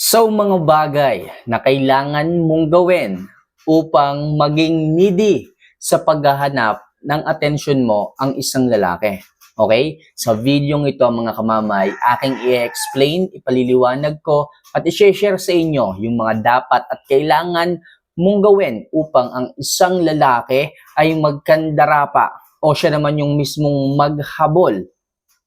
So mga bagay na kailangan mong gawin upang maging needy sa paghahanap ng atensyon mo ang isang lalaki. Okay? Sa video ito mga kamamay, aking i-explain, ipaliliwanag ko at i-share sa inyo yung mga dapat at kailangan mong gawin upang ang isang lalaki ay magkandarapa o siya naman yung mismong maghabol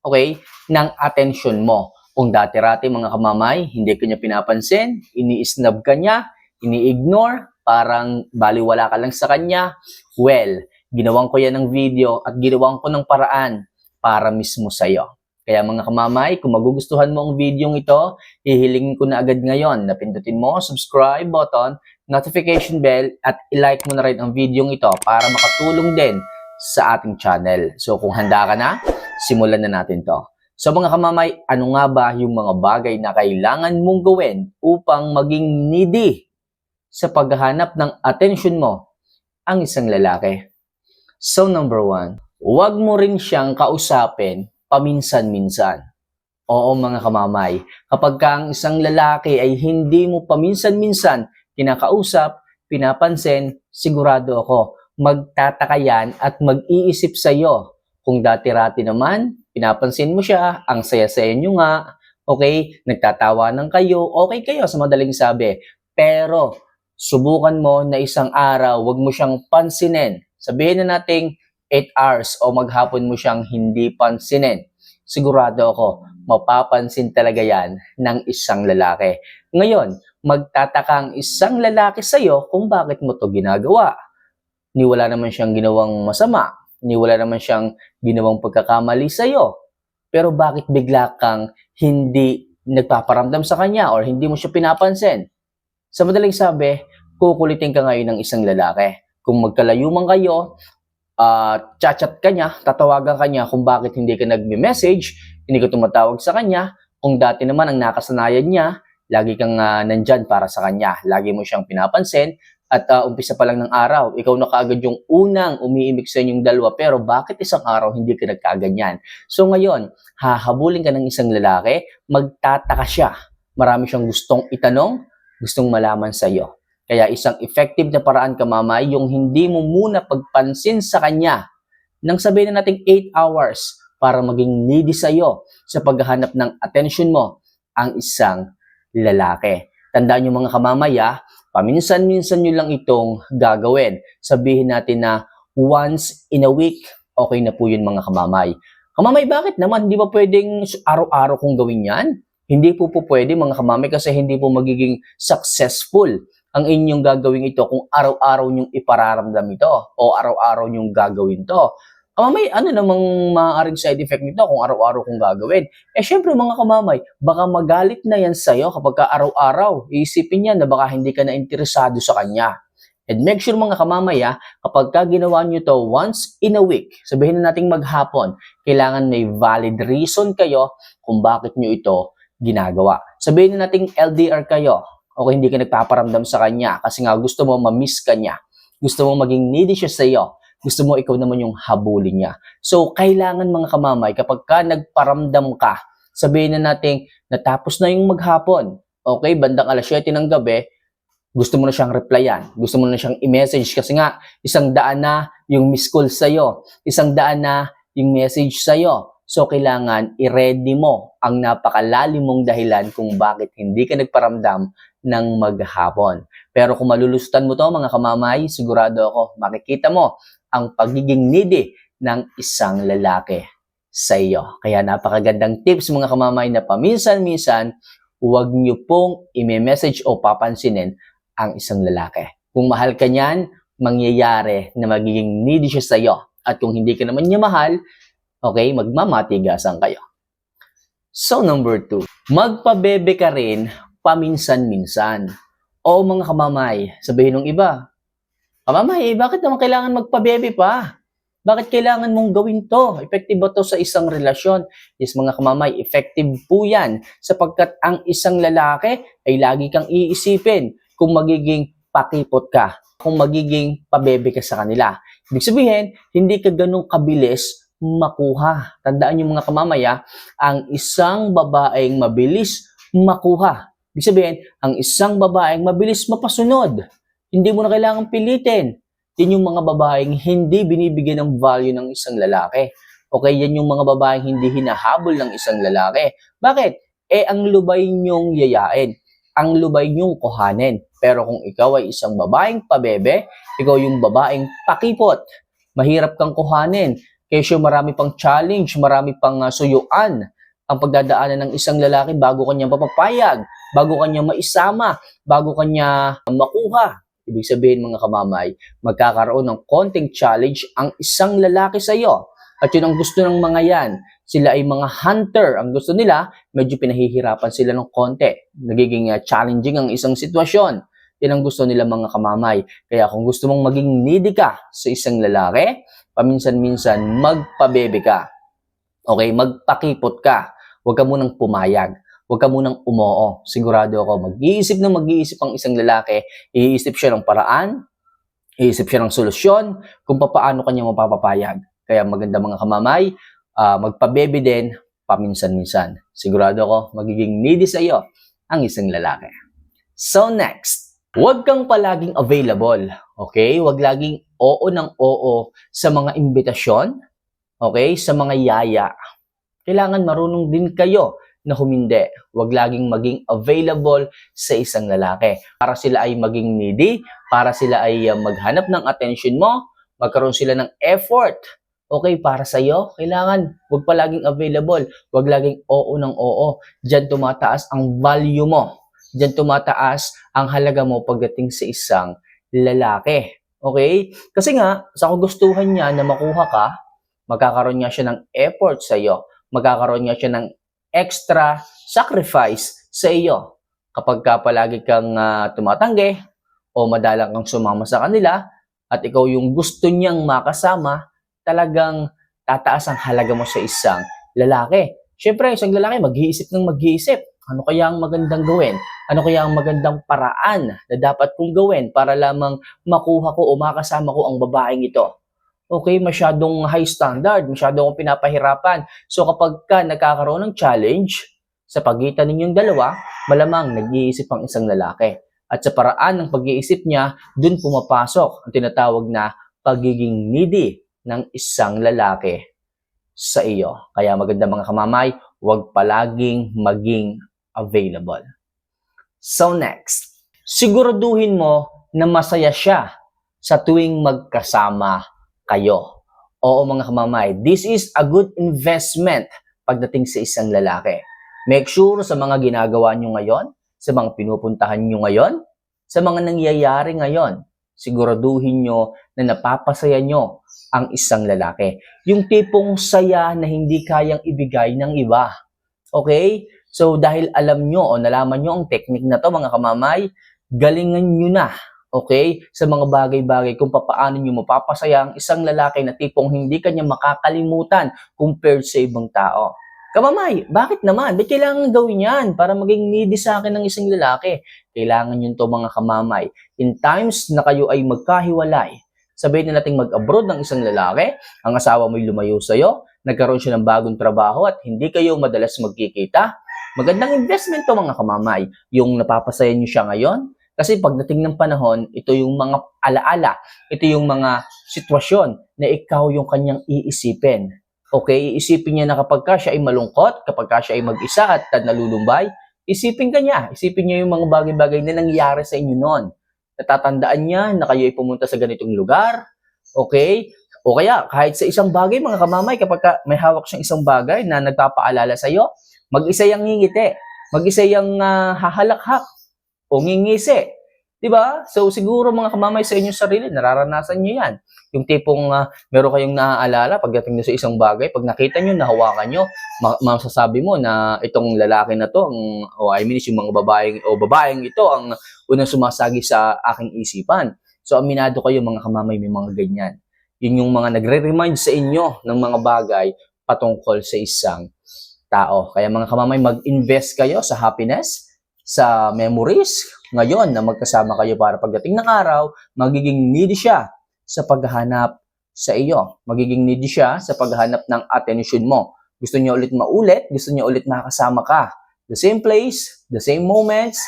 okay, ng atensyon mo. Kung dati-rati mga kamamay, hindi ka pinapansin, ini-snub ka niya, ini-ignore, parang baliwala ka lang sa kanya, well, ginawan ko yan ng video at ginawan ko ng paraan para mismo sa'yo. Kaya mga kamamay, kung magugustuhan mo ang video ito, hihilingin ko na agad ngayon na pindutin mo subscribe button, notification bell, at ilike mo na rin ang video ito para makatulong din sa ating channel. So kung handa ka na, simulan na natin to. So mga kamamay, ano nga ba yung mga bagay na kailangan mong gawin upang maging needy sa paghahanap ng attention mo ang isang lalaki? So number one, huwag mo rin siyang kausapin paminsan-minsan. Oo mga kamamay, kapag ka ang isang lalaki ay hindi mo paminsan-minsan kinakausap, pinapansin, sigurado ako, magtataka yan at mag-iisip sa'yo. Kung dati-rati naman, pinapansin mo siya, ang saya-saya nyo nga, okay, nagtatawanan kayo, okay kayo sa madaling sabi. Pero, subukan mo na isang araw, wag mo siyang pansinin. Sabihin na nating 8 hours o maghapon mo siyang hindi pansinin. Sigurado ako, mapapansin talaga yan ng isang lalaki. Ngayon, magtataka ang isang lalaki sa'yo kung bakit mo to ginagawa. Ni wala naman siyang ginawang masama. Ni wala naman siyang ginawang pagkakamali sa'yo. Pero bakit bigla kang hindi nagpaparamdam sa kanya or hindi mo siya pinapansin? Sa madaling sabi, kukulitin ka ngayon ng isang lalaki. Kung magkalayo man kayo, uh, chat-chat ka niya, tatawagan ka niya kung bakit hindi ka nagme-message, hindi ka tumatawag sa kanya. Kung dati naman ang nakasanayan niya, lagi kang uh, nandyan para sa kanya. Lagi mo siyang pinapansin at uh, umpisa pa lang ng araw, ikaw na kaagad yung unang umiimik sa inyong dalawa pero bakit isang araw hindi ka nagkaganyan? So ngayon, hahabulin ka ng isang lalaki, magtataka siya. Marami siyang gustong itanong, gustong malaman sa iyo. Kaya isang effective na paraan ka mamay, yung hindi mo muna pagpansin sa kanya nang sabihin na natin 8 hours para maging needy sa iyo sa paghahanap ng attention mo ang isang lalaki. Tandaan niyo mga kamamaya, paminsan-minsan nyo lang itong gagawin. Sabihin natin na once in a week, okay na po yun mga kamamay. Kamamay, bakit naman? Hindi ba pwedeng araw-araw kong gawin yan? Hindi po po pwede mga kamamay kasi hindi po magiging successful ang inyong gagawin ito kung araw-araw nyong ipararamdam ito o araw-araw nyong gagawin to. Kamamay, ano namang maaaring side effect nito kung araw-araw kong gagawin? Eh, syempre mga kamamay, baka magalit na yan sa'yo kapag ka araw-araw. Iisipin niya na baka hindi ka na interesado sa kanya. And make sure mga kamamay, ha, kapag ka ginawa nyo to once in a week, sabihin na nating maghapon, kailangan may valid reason kayo kung bakit nyo ito ginagawa. Sabihin na nating LDR kayo, o hindi ka nagpaparamdam sa kanya kasi nga gusto mo ma-miss ka niya. Gusto mo maging needy siya sa iyo gusto mo ikaw naman yung habulin niya. So, kailangan mga kamamay, kapag ka nagparamdam ka, sabihin na natin, natapos na yung maghapon, okay, bandang alas 7 ng gabi, gusto mo na siyang replyan, gusto mo na siyang i-message kasi nga, isang daan na yung miss call sa'yo, isang daan na yung message sa'yo. So, kailangan i-ready mo ang napakalalim mong dahilan kung bakit hindi ka nagparamdam ng maghapon. Pero kung malulusutan mo to mga kamamay, sigurado ako, makikita mo ang pagiging needy ng isang lalaki sa iyo. Kaya napakagandang tips mga kamamay na paminsan-minsan, huwag niyo pong i-message o papansinin ang isang lalaki. Kung mahal ka niyan, mangyayari na magiging needy siya sa iyo. At kung hindi ka naman niya mahal, okay, magmamatigasan kayo. So number two, magpabebe ka rin paminsan-minsan. O mga kamamay, sabihin ng iba, Kamamay, eh, bakit naman kailangan magpabebe pa? Bakit kailangan mong gawin to? Effective ba to sa isang relasyon? Yes, mga kamamay, effective po yan. Sapagkat ang isang lalaki ay lagi kang iisipin kung magiging pakipot ka, kung magiging pabebe ka sa kanila. Ibig sabihin, hindi ka ganun kabilis makuha. Tandaan niyo mga kamamaya, ang isang babaeng mabilis makuha Ibig sabihin, ang isang babaeng mabilis mapasunod. Hindi mo na kailangang pilitin. Yan yung mga babaeng hindi binibigyan ng value ng isang lalaki. Okay, yan yung mga babaeng hindi hinahabol ng isang lalaki. Bakit? Eh, ang lubay niyong yayain. Ang lubay niyong kuhanin. Pero kung ikaw ay isang babaeng pabebe, ikaw yung babaeng pakipot. Mahirap kang kuhanin. Kesyo marami pang challenge, marami pang uh, suyuan ang pagdadaanan ng isang lalaki bago kanya mapapayag, bago kanya maisama, bago kanya makuha. Ibig sabihin mga kamamay, magkakaroon ng konting challenge ang isang lalaki sa iyo. At yun ang gusto ng mga yan. Sila ay mga hunter. Ang gusto nila, medyo pinahihirapan sila ng konti. Nagiging uh, challenging ang isang sitwasyon. Yan ang gusto nila mga kamamay. Kaya kung gusto mong maging needy ka sa isang lalaki, paminsan-minsan magpabebe ka. Okay, magpakipot ka. Huwag ka munang pumayag. Huwag ka munang umoo. Sigurado ako, mag-iisip na mag-iisip ang isang lalaki, iisip siya ng paraan, iisip siya ng solusyon kung paano kanya mapapapayag. Kaya maganda mga kamamay, uh, magpabebe din paminsan-minsan. Sigurado ako, magiging needy sa iyo ang isang lalaki. So next, huwag kang palaging available. Okay? Huwag laging oo ng oo sa mga imbitasyon. Okay? Sa mga yaya. Kailangan marunong din kayo na humindi. Huwag laging maging available sa isang lalaki. Para sila ay maging needy, para sila ay uh, maghanap ng attention mo, magkaroon sila ng effort. Okay, para sa iyo, kailangan huwag pa laging available. Huwag laging oo ng oo. Diyan tumataas ang value mo. Diyan tumataas ang halaga mo pagdating sa isang lalaki. Okay? Kasi nga, sa kagustuhan niya na makuha ka, magkakaroon niya siya ng effort sa iyo magkakaroon nga siya ng extra sacrifice sa iyo. Kapag ka palagi kang uh, tumatanggi o madalang kang sumama sa kanila at ikaw yung gusto niyang makasama, talagang tataas ang halaga mo sa isang lalaki. Siyempre, isang lalaki mag-iisip ng mag-iisip. Ano kaya ang magandang gawin? Ano kaya ang magandang paraan na dapat kong gawin para lamang makuha ko o makasama ko ang babaeng ito? Okay, masyadong high standard, masyadong pinapahirapan. So kapag ka nagkakaroon ng challenge sa pagitan ninyong dalawa, malamang nag-iisip ang isang lalaki. At sa paraan ng pag-iisip niya, dun pumapasok ang tinatawag na pagiging needy ng isang lalaki sa iyo. Kaya maganda mga kamamay, huwag palaging maging available. So next, siguraduhin mo na masaya siya sa tuwing magkasama kayo. Oo mga kamamay, this is a good investment pagdating sa isang lalaki. Make sure sa mga ginagawa nyo ngayon, sa mga pinupuntahan nyo ngayon, sa mga nangyayari ngayon, siguraduhin nyo na napapasaya nyo ang isang lalaki. Yung tipong saya na hindi kayang ibigay ng iba. Okay? So dahil alam nyo o nalaman nyo ang technique na to mga kamamay, galingan nyo na okay, sa mga bagay-bagay kung paano nyo mapapasaya ang isang lalaki na tipong hindi kanya makakalimutan compared sa ibang tao. Kamamay, bakit naman? Ba't kailangan gawin yan para maging needy sa akin ng isang lalaki? Kailangan yun to mga kamamay. In times na kayo ay magkahiwalay, sabihin na natin mag-abroad ng isang lalaki, ang asawa mo'y lumayo sa'yo, nagkaroon siya ng bagong trabaho at hindi kayo madalas magkikita, magandang investment to mga kamamay. Yung napapasaya niyo siya ngayon, kasi pagdating ng panahon, ito yung mga alaala, ito yung mga sitwasyon na ikaw yung kanyang iisipin. Okay, iisipin niya na kapag ka siya ay malungkot, kapag ka siya ay mag-isa at nalulumbay, isipin ka niya. Isipin niya yung mga bagay-bagay na nangyari sa inyo noon. Natatandaan niya na kayo ay pumunta sa ganitong lugar. Okay? O kaya, kahit sa isang bagay, mga kamamay, kapag ka may hawak siyang isang bagay na nagpapaalala sa iyo, mag-isa yung ngingiti. Mag-isa yung uh, hahalakhak o ngingisi. Di ba? So siguro mga kamamay sa inyong sarili, nararanasan niyo yan. Yung tipong uh, meron kayong naaalala pagdating na sa isang bagay, pag nakita niyo, nahawakan niyo, ma- masasabi mo na itong lalaki na to, ang, o I mean, yung mga babaeng, o babaeng ito ang unang sumasagi sa aking isipan. So aminado kayo mga kamamay, may mga ganyan. Yun yung mga nagre-remind sa inyo ng mga bagay patungkol sa isang tao. Kaya mga kamamay, mag-invest kayo sa happiness, sa memories ngayon na magkasama kayo para pagdating ng araw, magiging needy siya sa paghahanap sa iyo. Magiging needy siya sa paghahanap ng attention mo. Gusto niya ulit maulit, gusto niya ulit makasama ka. the same place, the same moments.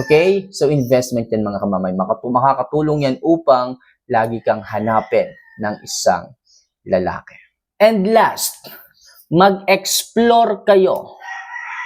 Okay? So, investment yan mga kamamay. Maka- Makakatulong yan upang lagi kang hanapin ng isang lalaki. And last, mag-explore kayo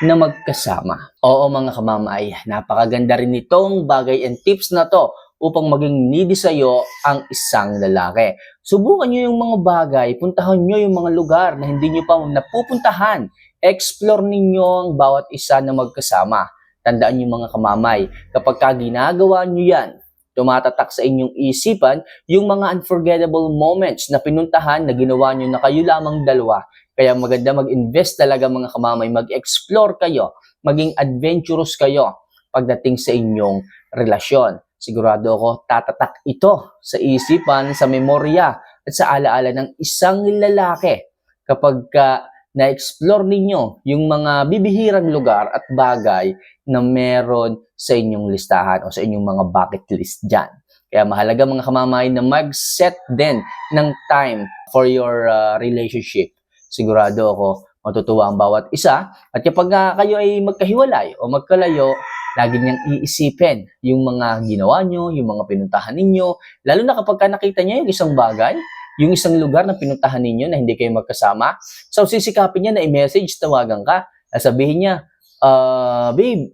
na magkasama. Oo mga kamamay, napakaganda rin itong bagay and tips na to upang maging needy sa'yo ang isang lalaki. Subukan nyo yung mga bagay, puntahan nyo yung mga lugar na hindi nyo pa napupuntahan. Explore ninyo ang bawat isa na magkasama. Tandaan nyo mga kamamay, kapag ka ginagawa nyo yan, tumatatak sa inyong isipan yung mga unforgettable moments na pinuntahan na ginawa nyo na kayo lamang dalawa. Kaya maganda mag-invest talaga mga kamamay, mag-explore kayo, maging adventurous kayo pagdating sa inyong relasyon. Sigurado ako tatatak ito sa isipan, sa memorya at sa alaala ng isang lalaki kapag ka na-explore ninyo yung mga bibihirang lugar at bagay na meron sa inyong listahan o sa inyong mga bucket list dyan. Kaya mahalaga mga kamamay na mag-set din ng time for your uh, relationship. Sigurado ako matutuwa ang bawat isa. At kapag nga kayo ay magkahiwalay o magkalayo, lagi niyang iisipin yung mga ginawa nyo, yung mga pinuntahan ninyo. Lalo na kapag ka nakita niya yung isang bagay, yung isang lugar na pinuntahan ninyo na hindi kayo magkasama. So, sisikapin niya na i-message, tawagan ka. at Sabihin niya, ah, babe,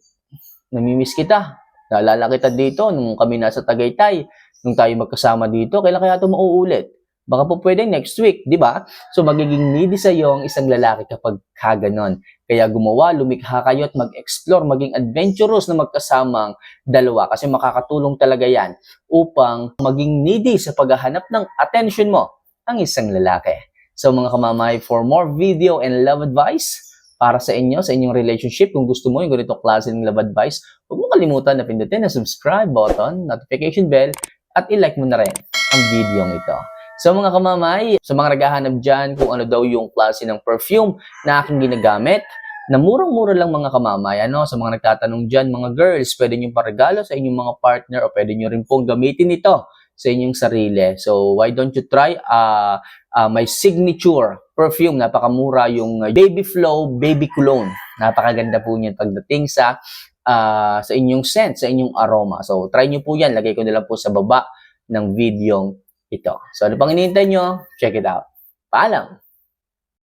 namimiss kita. Naalala kita dito nung kami nasa Tagaytay, nung tayo magkasama dito. Kailan kaya ito mauulit? Baka po pwede next week, di ba? So, magiging needy sa iyo ang isang lalaki kapag kaganon. Kaya gumawa, lumikha kayo at mag-explore, maging adventurous na magkasamang dalawa. Kasi makakatulong talaga yan upang maging needy sa paghahanap ng attention mo ang isang lalaki. So mga kamamay, for more video and love advice para sa inyo, sa inyong relationship, kung gusto mo yung ganito klase ng love advice, huwag mo kalimutan na pindutin na subscribe button, notification bell, at i-like mo na rin ang video ito. So mga kamamay, sa mga naghahanap dyan kung ano daw yung klase ng perfume na aking ginagamit, na murang-mura lang mga kamamay, ano, sa mga nagtatanong dyan, mga girls, pwede nyo paregalo sa inyong mga partner o pwede nyo rin pong gamitin ito sa inyong sarili. So, why don't you try uh, uh, my signature perfume, napakamura yung uh, Baby Flow Baby Cologne. Napakaganda po niyan pagdating sa uh, sa inyong scent, sa inyong aroma. So, try nyo po yan. Lagay ko na lang po sa baba ng video ito. So, ano pang inintay nyo? Check it out. Paalam!